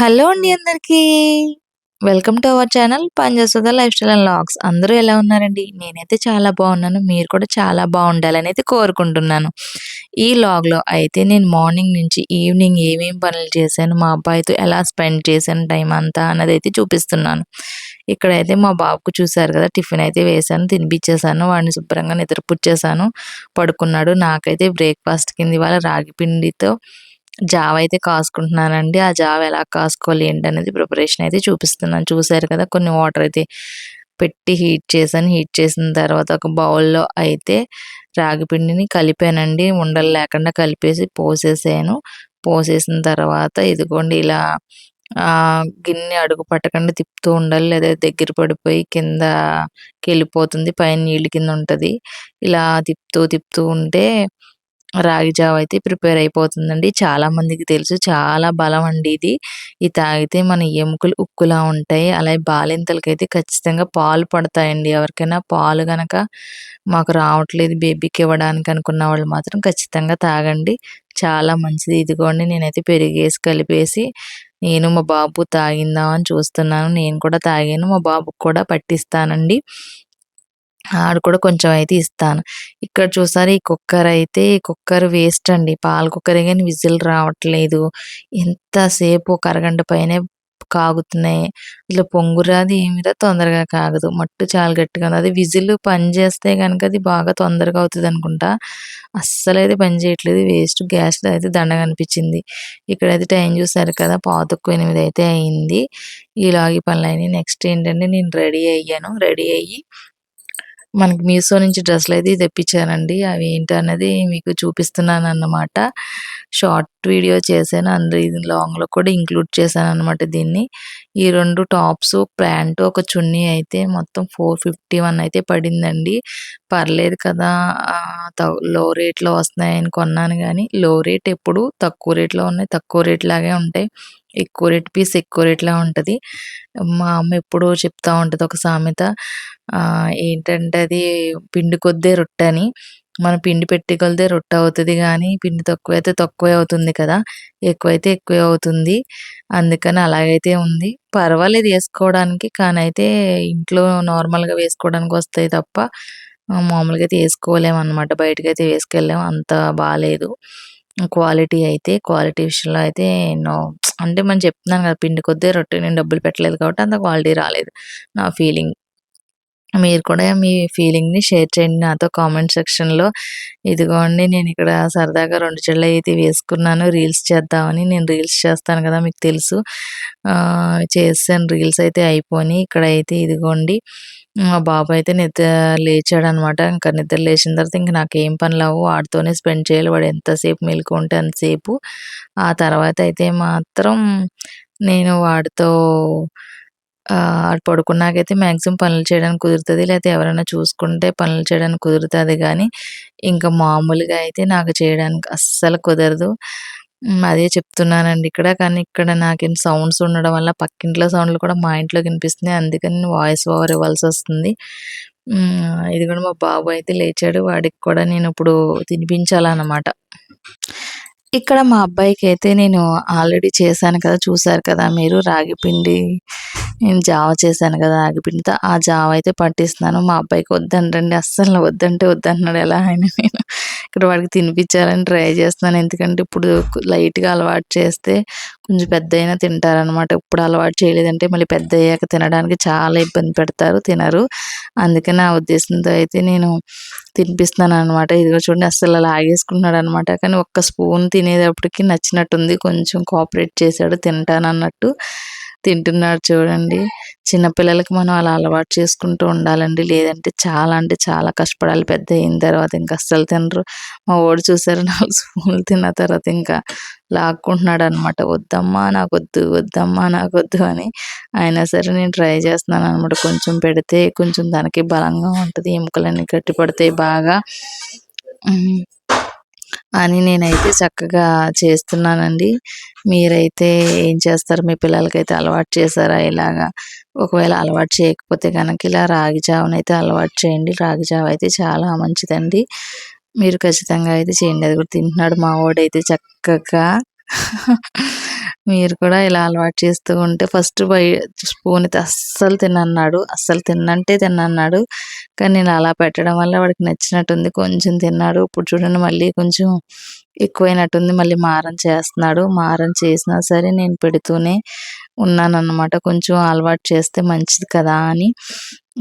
Hello అండి అందరికీ. Welcome to our channel Panjasudha lifestyle and logs అందరూ ఎలా ఉన్నారండి? నేనైతే చాలా బాగున్నాను. మీరు కూడా చాలా బాగుండాలని అయితే కోరుకుంటున్నాను. ఈ లాగ్లో అయితే నేను మార్నింగ్ నుంచి ఈవినింగ్ ఏమేం పనులు చేశాను మా అబ్బాయితో ఎలా స్పెండ్ చేశాను టైం అంతా అన్నది అయితే చూపిస్తున్నాను. ఇక్కడైతే మా బాబుకు చూశారు కదా టిఫిన్ అయితే వేశాను తినిపించేశాను వాడిని శుభ్రంగా నిద్రపుచ్చేసాను పడుకున్నాడు. నాకైతే బ్రేక్ఫాస్ట్ కింద ఇవాళ రాగి పిండితో జావ అయితే కాసుకుంటున్నానండి. ఆ జావ ఎలా కాసుకోవాలి ఏంటనేది ప్రిపరేషన్ అయితే చూపిస్తున్నాను. చూసారు కదా కొన్ని వాటర్ అయితే పెట్టి హీట్ చేశాను. హీట్ చేసిన తర్వాత ఒక బౌల్లో అయితే రాగి పిండిని కలిపానండి. ఉండలు లేకుండా కలిపేసి పోసేసాను. పోసేసిన తర్వాత ఇదిగోండి ఇలా గిన్నె అడుగు పట్టకుండా తిప్పుతూ ఉండాలి. లేదా దగ్గర పడిపోయి కింద వెళ్ళిపోతుంది పైన నీళ్ళు కింద ఉంటుంది. ఇలా తిప్పుతూ తిప్పుతూ ఉంటే రాగి జావ అయితే ప్రిపేర్ అయిపోతుందండి. చాలా మందికి తెలుసు. చాలా బలం అండి ఇది. ఇది తాగితే మన ఎముకలు ఉక్కులా ఉంటాయి. అలాగే బాలింతలకైతే ఖచ్చితంగా పాలు పడతాయండి. ఎవరికైనా పాలు గనక మాకు రావట్లేదు బేబీకి ఇవ్వడానికి అనుకున్న వాళ్ళు మాత్రం ఖచ్చితంగా తాగండి. చాలా మంచిది. ఇదిగోండి నేనైతే పెరిగేసి కలిపేసి నేను మా బాబు తాగిందామని చూస్తున్నాను. నేను కూడా తాగాను. మా బాబుకు కూడా పట్టిస్తానండి. ఆడు కూడా కొంచెం అయితే ఇస్తాను. ఇక్కడ చూసారు ఈ కుక్కర్ అయితే ఈ కుక్కర్ వేస్ట్ అండి. పాల కుక్కర్ కానీ విజిల్ రావట్లేదు. ఎంతసేపు ఒక అరగంట పైనే కాగుతున్నాయి. ఇట్లా పొంగురాది ఏమిరా తొందరగా కాగదు. మట్టు చాలా గట్టిగా ఉంది. అది విజిల్ పని చేస్తే కనుక అది బాగా తొందరగా అవుతుంది అనుకుంటా. అస్సలు అయితే పని చేయట్లేదు. వేస్ట్ గ్యాస్లో అయితే దండగా అనిపించింది. ఇక్కడైతే టైం చూసారు కదా పాతకు ఎనిమిది అయితే అయింది. ఇలాగే పనులు అయినాయి నెక్స్ట్ ఏంటంటే నేను రెడీ అయ్యాను. రెడీ అయ్యి మనకి మీషో నుంచి డ్రెస్సులు అయితే తెప్పించానండి. అవి ఏంటి మీకు చూపిస్తున్నాను అన్నమాట షార్ట్ వీడియో చేశాను. అందులో ఇది లాంగ్లో కూడా ఇంక్లూడ్ చేశాను అనమాట దీన్ని. ఈ రెండు టాప్స్ ప్యాంటు ఒక చున్నీ అయితే మొత్తం ఫోర్ ఫిఫ్టీ వన్ అయితే పడిందండి. పర్లేదు కదా లో రేట్లో వస్తున్నాయని కొన్నాను కానీ లో రేట్ ఎప్పుడు తక్కువ రేట్లో ఉన్నాయి. తక్కువ రేట్ లాగే ఉంటాయి. ఎక్కువ రేట్ పీస్ ఎక్కువ రేట్లో ఉంటుంది. మా అమ్మ ఎప్పుడూ చెప్తా ఉంటుంది ఒక సామెత ఏంటంటే అది పిండి కొద్దే రొట్టె అని. మన పిండి పెట్టి కొలితే రొట్టె అవుతుంది కానీ పిండి తక్కువైతే తక్కువే అవుతుంది కదా. ఎక్కువైతే ఎక్కువే అవుతుంది. అందుకని అలాగైతే ఉంది. పర్వాలేదు వేసుకోవడానికి కానీ అయితే ఇంట్లో నార్మల్గా వేసుకోవడానికి వస్తాయి తప్ప మామూలుగా అయితే వేసుకోలేము అనమాట బయటకైతే అయితే వేసుకెళ్ళాము అంత బాగాలేదు క్వాలిటీ అయితే క్వాలిటీ విషయంలో అయితే నో అంటే మనం చెప్తున్నాను కదా పిండి కొద్దే రొట్టె నేను డబ్బులు పెట్టలేదు కాబట్టి అంత క్వాలిటీ రాలేదు. నా ఫీలింగ్. మీరు కూడా మీ ఫీలింగ్ని షేర్ చేయండి. నాతో కామెంట్ సెక్షన్లో ఇదిగోండి నేను ఇక్కడ సరదాగా రెండు చెళ్ళు అయితే వేసుకున్నాను. రీల్స్ చేద్దామని నేను రీల్స్ చేస్తాను కదా మీకు తెలుసు. చేసాను రీల్స్ అయితే అయిపోయి ఇక్కడ అయితే ఇదిగోండి మా బాబు అయితే నిద్ర లేచాడు అనమాట ఇంకా నిద్ర లేచిన తర్వాత ఇంక నాకేం పని లేవు. వాడితోనే స్పెండ్ చేయాలి. వాడు ఎంతసేపు మెలుకుంటే అంతసేపు. ఆ తర్వాత అయితే మాత్రం నేను వాడితో ఆడు పడుకున్నాకైతే మ్యాక్సిమం పనులు చేయడానికి కుదురుతుంది. లేకపోతే ఎవరైనా చూసుకుంటే పనులు చేయడానికి కుదురుతుంది కానీ ఇంకా మామూలుగా అయితే నాకు చేయడానికి అస్సలు కుదరదు. అదే చెప్తున్నానండి ఇక్కడ. కానీ ఇక్కడ నాకు సౌండ్స్ ఉండడం వల్ల పక్కింట్లో సౌండ్లు కూడా మా ఇంట్లో వినిపిస్తున్నాయి. అందుకని వాయిస్ ఓవర్ ఇవ్వాల్సి వస్తుంది. ఇది కూడా మా బాబు అయితే లేచాడు. వాడికి కూడా నేను ఇప్పుడు తినిపించాలన్నమాట. ఇక్కడ మా అబ్బాయికి అయితే నేను ఆల్రెడీ చేశాను కదా చూసారు కదా మీరు రాగి పిండి నేను జావ చేశాను కదా రాగి ఆ జావ అయితే పట్టిస్తున్నాను. మా అబ్బాయికి వద్దంటండి అస్సలు వద్దంటే వద్దంటున్నాడు ఎలా అయినా నేను. ఇక్కడ వాడికి తినిపించాలని ట్రై చేస్తున్నాను. ఎందుకంటే ఇప్పుడు లైట్గా అలవాటు చేస్తే కొంచెం పెద్ద అయినా తింటారనమాట ఇప్పుడు అలవాటు చేయలేదంటే మళ్ళీ పెద్ద అయ్యాక తినడానికి చాలా ఇబ్బంది పెడతారు తినరు. అందుకని నా ఉద్దేశంతో అయితే నేను తినిపిస్తున్నాను అనమాట ఇదిగో చూడండి అస్సలు లాగేసుకున్నాడు అనమాట కానీ ఒక్క స్పూన్ తినేటప్పటికి నచ్చినట్టుంది. కొంచెం కోఆపరేట్ చేశాడు తింటానన్నట్టు. తింటున్నాడు చూడండి. చిన్నపిల్లలకి మనం అలా అలవాటు చేసుకుంటూ ఉండాలండి. లేదంటే చాలా అంటే చాలా కష్టపడాలి. పెద్ద అయిన తర్వాత ఇంకా అస్సలు తినరు. మా ఓడి చూసారు నాలుగు స్పూన్లు తిన్న తర్వాత ఇంకా లాక్కుంటున్నాడు అనమాట వద్దమ్మా నాకు వద్దు వద్దమ్మా నాకు వద్దు అని అయినా సరే నేను ట్రై చేస్తున్నాను అనమాట. కొంచెం పెడితే కొంచెం దానికి బలంగా ఉంటుంది. ఎముకలన్నీ గట్టి పడతాయి బాగా అని నేనైతే చక్కగా చేస్తున్నానండి. మీరైతే ఏం చేస్తారు? మీ పిల్లలకైతే అలవాటు చేశారా? ఇలాగా ఒకవేళ అలవాటు చేయకపోతే కనుక ఇలా రాగి జావనైతే అలవాటు చేయండి. రాగి జావ అయితే చాలా మంచిదండి. మీరు ఖచ్చితంగా అయితే చేయండి. అది కూడా తింటున్నాడు మా వాడైతే చక్కగా. మీరు కూడా ఇలా అలవాటు చేస్తూ ఉంటే ఫస్ట్ బై స్పూన్ అయితే అస్సలు తినన్నాడు అస్సలు తిన్నంటే తినన్నాడు. కానీ నేను అలా పెట్టడం వల్ల వాడికి నచ్చినట్టుంది. కొంచెం తిన్నాడు. ఇప్పుడు చూడండి మళ్ళీ కొంచెం ఎక్కువైనట్టుంది. మళ్ళీ మారం చేస్తున్నాడు. మారం చేసినా సరే నేను పెడుతూనే ఉన్నానన్నమాట. కొంచెం అలవాటు చేస్తే మంచిది కదా అని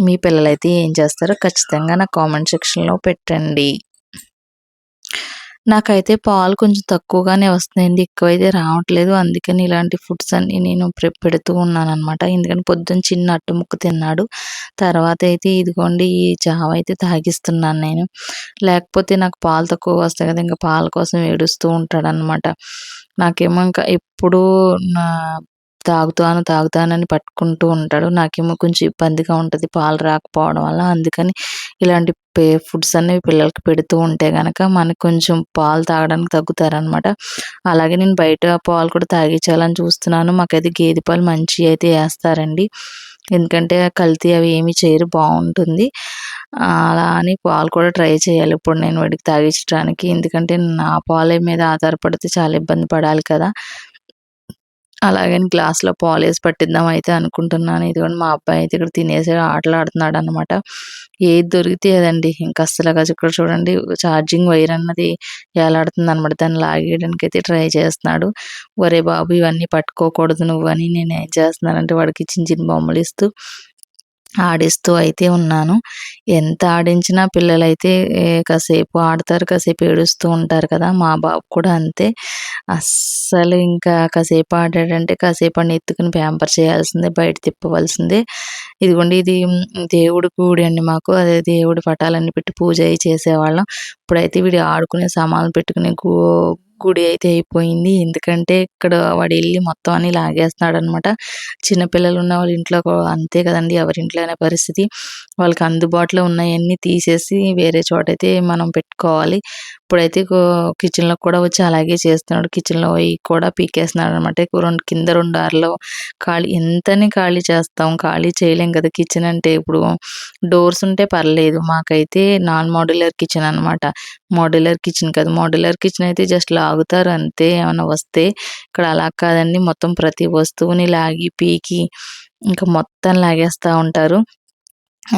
మీ పిల్లలైతే ఏం చేస్తారో ఖచ్చితంగా నా కామెంట్ సెక్షన్లో పెట్టండి. నాకైతే పాలు కొంచెం తక్కువగానే వస్తున్నాయండి. ఎక్కువైతే రావట్లేదు. అందుకని ఇలాంటి ఫుడ్స్ అన్నీ నేను పెడుతూ ఉన్నాను అనమాట ఎందుకంటే పొద్దున్న చిన్న అట్టు ముక్క తిన్నాడు. తర్వాత అయితే ఇదిగోండి ఈ జావ అయితే తాగిస్తున్నాను నేను. లేకపోతే నాకు పాలు తక్కువ వస్తాయి కదా ఇంకా పాల కోసం ఏడుస్తూ ఉంటాడనమాట నాకేమో ఇంకా ఎప్పుడూ నా తాగుతాను తాగుతానని పట్టుకుంటూ ఉంటాడు. నాకేమో కొంచెం ఇబ్బందిగా ఉంటుంది పాలు రాకపోవడం వల్ల. అందుకని ఇలాంటి పే ఫుడ్స్ అనేవి పిల్లలకి పెడుతూ ఉంటే కనుక మనకు కొంచెం పాలు తాగడానికి తగ్గుతారనమాట అలాగే నేను బయట పాలు కూడా తాగించాలని చూస్తున్నాను. మాకైతే గేదె పాలు మంచి అయితే వేస్తారండి. ఎందుకంటే కల్తీ అవి ఏమి చేయరు బాగుంటుంది. అలా అని పాలు కూడా ట్రై చేయాలి. ఇప్పుడు నేను వాడికి తాగించడానికి ఎందుకంటే నా పాలే మీద ఆధారపడితే చాలా ఇబ్బంది పడాలి కదా. అలాగని గ్లాస్లో పాలేసి పట్టిద్దాం అయితే అనుకుంటున్నాను. ఇదిగోండి మా అబ్బాయి అయితే ఇక్కడ తినేసి ఆటలాడుతున్నాడు అనమాట ఏది దొరికితే అదండి. ఇంకా అస్సలుగా ఇక్కడ చూడండి. ఛార్జింగ్ వైర్ అన్నది ఏలాడుతుంది అనమాట దాన్ని లాగేయడానికి అయితే ట్రై చేస్తున్నాడు. ఒరే బాబు ఇవన్నీ పట్టుకోకూడదు నువ్వు అని నేను ఏం చేస్తున్నానంటే వాడికి చిన్న చిన్న బొమ్మలు ఇస్తూ ఆడిస్తూ అయితే ఉన్నాను. ఎంత ఆడించినా పిల్లలైతే కాసేపు ఆడతారు కాసేపు ఏడుస్తూ ఉంటారు కదా మా బాబు కూడా అంతే. అస్సలు ఇంకా కాసేపు ఆడాడంటే కాసేపు అని ఎత్తుకుని ప్యాంపర్ చేయాల్సిందే బయట తిప్పవలసిందే. ఇదిగోండి ఇది దేవుడి గుడి అండి మాకు. అదే దేవుడి పటాలన్నీ పెట్టి పూజ చేసేవాళ్ళం. ఇప్పుడైతే వీడి ఆడుకునే సామాన్లు పెట్టుకునే గుడి అయితే అయిపోయింది. ఎందుకంటే ఇక్కడ వాడు వెళ్ళి మొత్తం అన్ని లాగేస్తున్నాడు అనమాట చిన్నపిల్లలు ఉన్న వాళ్ళ ఇంట్లో అంతే కదండి ఎవరి ఇంట్లో పరిస్థితి. వాళ్ళకి అందుబాటులో ఉన్నాయన్నీ తీసేసి వేరే చోట అయితే మనం పెట్టుకోవాలి. ఇప్పుడైతే కిచెన్లో కూడా వచ్చి అలాగే చేస్తున్నాడు. కిచెన్లో పోయి కూడా పీకేస్తున్నాడు అనమాట రెండు కింద రెండు ఆరులో ఖాళీ ఎంతని ఖాళీ చేస్తాం. ఖాళీ చేయలేం కదా కిచెన్ అంటే. ఇప్పుడు డోర్స్ ఉంటే పర్లేదు. మాకైతే నాన్ మోడ్యులర్ కిచెన్ అనమాట. మోడ్యులర్ కిచెన్ కదా. మోడ్యులర్ కిచెన్ అయితే జస్ట్ లా లాగుతారు అంతే. ఏమైనా వస్తే ఇక్కడ అలా కాదండి. మొత్తం ప్రతి వస్తువుని లాగి పీకి ఇంకా మొత్తం లాగేస్తూ ఉంటారు.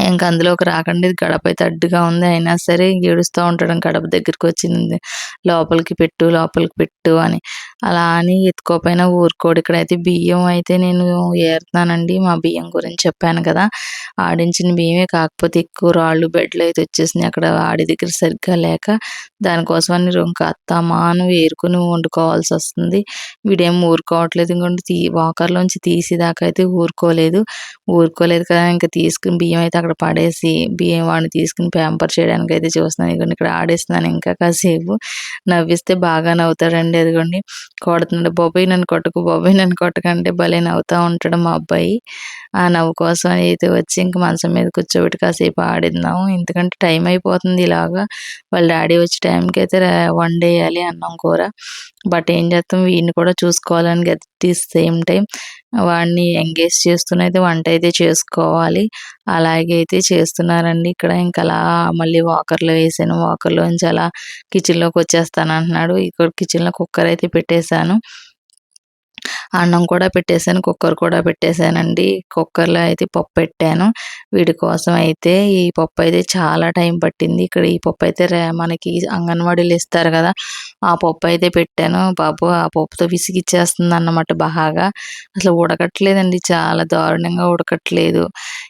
ఇంకా అందులోకి రాకండి. గడప అయితే అడ్డుగా ఉంది. అయినా సరే ఏడుస్తూ ఉంటాడు. గడప దగ్గరికి వచ్చింది. లోపలికి పెట్టు లోపలికి పెట్టు అని. అలా అని ఎత్తుకోపోయినా ఊరుకోడు. ఇక్కడైతే బియ్యం అయితే నేను ఏరుతున్నానండి. మా బియ్యం గురించి చెప్పాను కదా. ఆడించిన బియ్యమే కాకపోతే ఎక్కువ రాళ్ళు బెడ్లు అయితే వచ్చేసినాయి. అక్కడ ఆడి దగ్గర సరిగ్గా లేక దానికోసమని ఇంకా అత్తమాను ఏరుకుని వండుకోవాల్సి వస్తుంది. వీడేం ఊరుకోవట్లేదు. ఇంకొండి తీ వాకర్లోంచి తీసేదాకా అయితే ఊరుకోలేదు. ఊరుకోలేదు కదా ఇంకా తీసుకుని బియ్యం అయితే అక్కడ పడేసి బియ్యం వాడిని తీసుకుని ప్యాంపర్ చేయడానికి అయితే చూస్తున్నాను. ఇదిగోండి ఇక్కడ ఆడేస్తున్నాను ఇంకా కాసేపు. నవ్విస్తే బాగా నవ్వుతాడండి అదిగోండి. కొడుతున్నాడు బాబాయ్ నన్ను కొట్టకు బాబాయ్ నన్ను కొట్టకంటే భలే నవ్వుతూ ఉంటాడు మా అబ్బాయి. ఆ నవ్వు కోసం అయితే వచ్చి ఇంక మంచం మీద కూర్చోబెట్టి కాసేపు ఆడిద్దాం ఎందుకంటే టైం అయిపోతుంది ఇలాగా. వాళ్ళ డాడీ వచ్చి టైంకి అయితే వండేయాలి అన్నం కూర. బట్ ఏం చేస్తాం వీడిని కూడా చూసుకోవాలని గట్ సేమ్ టైం వాడిని ఎంగేజ్ చేస్తూనైతే వంట అయితే చేసుకోవాలి. అలాగే అయితే చేస్తున్నారండి ఇక్కడ. ఇంకా అలా మళ్ళీ వాకర్లో వేసాను. వాకర్లో నుంచి అలా కిచెన్లోకి వచ్చేస్తాను అంటున్నాడు. ఇక్కడ కిచెన్లో కుక్కర్ అయితే పెట్టేశాను. అన్నం కూడా పెట్టేశాను కుక్కర్ కూడా పెట్టేశానండి. కుక్కర్లో అయితే పప్పు పెట్టాను. వీడి కోసం అయితే ఈ పప్పు అయితే చాలా టైం పట్టింది. ఇక్కడ ఈ పప్పు అయితే మనకి అంగన్వాడీలు ఇస్తారు కదా ఆ పప్పు అయితే పెట్టాను. బాబు ఆ పప్పుతో విసిగిచ్చేస్తుంది అన్నమాట బాగా. అసలు ఉడకట్లేదండి చాలా దారుణంగా ఉడకట్లేదు.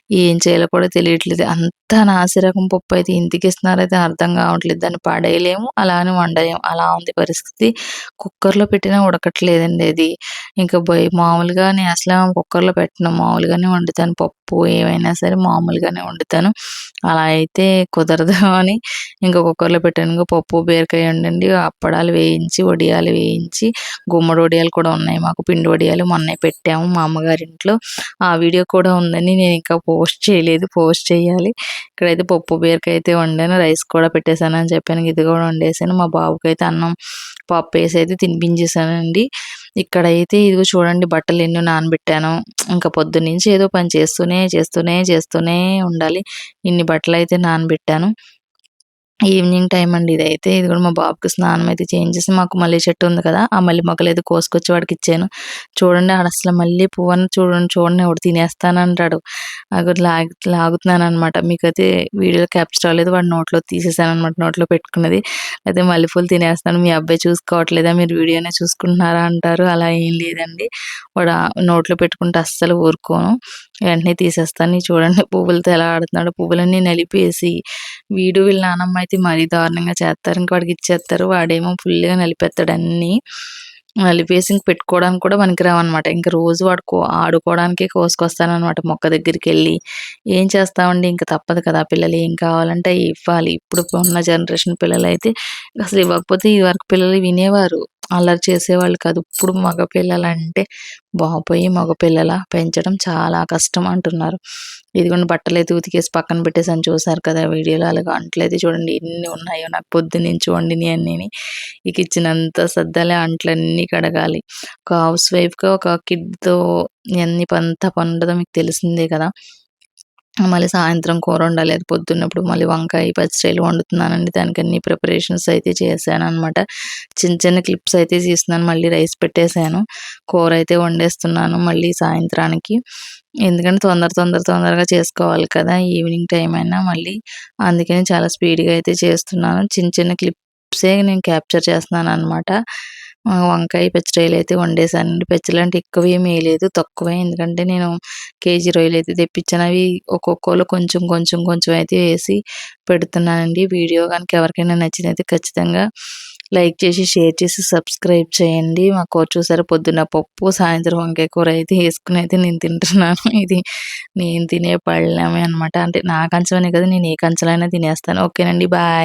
ఏం చేయాలో కూడా తెలియట్లేదు. అంత నాసిరకం పప్పు అయితే ఇంటికి ఇస్తున్నారైతే అర్థం కావట్లేదు. దాన్ని పడేయలేము అలానే వండలేము. అలా ఉంది పరిస్థితి. కుక్కర్లో పెట్టినా ఉడకట్లేదండి అది. ఇంకా బొయ్యి మామూలుగా నేను అసలు కుక్కర్లో పెట్టను. మామూలుగానే వండుతాను. పప్పు ఏమైనా సరే మామూలుగానే వండుతాను. అలా అయితే కుదరదు అని ఇంకా కుక్కర్లో పెట్టాను. ఇంకా పప్పు బీరకాయ వండండి అప్పడాలు వేయించి వడియాలు వేయించి గుమ్మడి వడియాలు కూడా ఉన్నాయి మాకు. పిండి వడియాలు మొన్నే పెట్టాము మా అమ్మగారి ఇంట్లో ఆ వీడియో కూడా ఉందని నేను ఇంకా పోస్ట్ చేయలేదు. పోస్ట్ చేయాలి. ఇక్కడైతే పప్పు బీరకాయ అయితే వండాను. రైస్ కూడా పెట్టేశాను అని చెప్పాను. ఇది కూడా వండేసాను మా బాబుకి అయితే అన్నం పప్పు వేసి అయితే తినిపించేసానండి ఇక్కడైతే ఇదిగో చూడండి బట్టలు ఎన్నో నానబెట్టాను. ఇంకా పొద్దున్నుంచి ఏదో పని చేస్తూనే చేస్తూనే చేస్తూనే ఉండాలి. ఇన్ని బట్టలు అయితే నానబెట్టాను. ఈవినింగ్ టైం అండి ఇదైతే. ఇది కూడా మా బాబుకి స్నానం అయితే చేయించేసి మాకు మళ్ళీ చెట్టు ఉంది కదా ఆ మళ్ళీ మొక్కలు అయితే కోసుకొచ్చి వాడికి ఇచ్చాను. చూడండి ఆడ అసలు మళ్ళీ పువ్వును చూడండి చూడండి ఎవడు తినేస్తానంటాడు. అది లాగు లాగుతున్నాను అనమాట మీకైతే వీడియో క్యాప్చర్ అవ్వలేదు వాడు నోట్లో తీసేసాను అనమాట నోట్లో పెట్టుకున్నది. అయితే మల్లెపూలు తినేస్తాను మీ అబ్బాయి చూసుకోవట్లేదా? మీరు వీడియోనే చూసుకుంటున్నారా? అంటారు. అలా ఏం లేదండి. వాడు నోట్లో పెట్టుకుంటే అస్సలు ఊరుకోను. వెంటనే తీసేస్తాను చూడండి పువ్వులతో ఎలా ఆడుతున్నాడు. పువ్వులన్నీ నలిపేసి వీడు వీళ్ళ నానమ్మ అయితే మరీ దారుణంగా చేస్తారు. ఇంక వాడికి ఇచ్చేస్తారు. వాడేమో ఫుల్గా నలిపేస్తాడు అన్నీ. నలిపేసి ఇంక పెట్టుకోవడానికి కూడా అనమాట ఇంక రోజు వాడు ఆడుకోవడానికే కోసుకొస్తానమాట మొక్క దగ్గరికి వెళ్ళి ఏం చేస్తామండి? ఇంకా తప్పదు కదా పిల్లలు ఏం కావాలంటే ఇవ్వాలి. ఇప్పుడు ఉన్న జనరేషన్ పిల్లలు అయితే అసలు ఇవ్వకపోతే ఈ వరకు పిల్లలు వినేవారు. అల్లరి చేసేవాళ్ళు కాదు. ఇప్పుడు మగ పిల్లలంటే బాబోయ్! మగ పెంచడం చాలా కష్టం అంటున్నారు. ఇదిగోండి బట్టలు అయితే ఉతికేసి పక్కన పెట్టేసి అని చూసారు కదా వీడియోలో. అలాగా అంట్లయితే చూడండి ఎన్ని ఉన్నాయో నాకు పొద్దు నుంచి వండిని అన్నీ ఇక ఇచ్చినంత సద్దలే అంట్లన్నీ కడగాలి. ఒక హౌస్ వైఫ్గా ఒక కిడ్తో ఎన్ని పంత పండుదో మీకు తెలిసిందే కదా. మళ్ళీ సాయంత్రం కూర వండాలి. అది పొద్దున్నప్పుడు మళ్ళీ వంకాయ పచ్చిరొయ్యలు వండుతున్నానండి. దానికి అన్ని ప్రిపరేషన్స్ అయితే చేశాను అనమాట చిన్న చిన్న క్లిప్స్ అయితే తీస్తున్నాను మళ్ళీ రైస్ పెట్టేశాను. కూర అయితే వండేస్తున్నాను మళ్ళీ సాయంత్రానికి. ఎందుకంటే తొందర తొందర తొందరగా చేసుకోవాలి కదా ఈవినింగ్ టైం అయినా మళ్ళీ. అందుకని చాలా స్పీడ్గా అయితే చేస్తున్నాను. చిన్న చిన్న క్లిప్సే నేను క్యాప్చర్ చేస్తున్నాను అనమాట వంకాయ పచ్చి అయితే వండేసానండి పచ్చి అంటే ఎక్కువ ఏమీ వేయలేదు తక్కువే. ఎందుకంటే నేను కేజీ రొయ్యలు అయితే తెప్పించాను. అవి ఒక్కొక్కరు కొంచెం కొంచెం కొంచెం అయితే వేసి పెడుతున్నానండి. వీడియో కనుక ఎవరికైనా నచ్చినైతే ఖచ్చితంగా లైక్ చేసి షేర్ చేసి సబ్స్క్రైబ్ చేయండి. మా కూర చూసారు? పొద్దున్న పప్పు సాయంత్రం వంకాయ కూర అయితే వేసుకుని అయితే నేను తింటున్నాను. ఇది నేను తినే పళ్ళమే అనమాట అంటే నా కంచమనే కదా నేను ఏ కంచలైనా తినేస్తాను. ఓకేనండి బాయ్.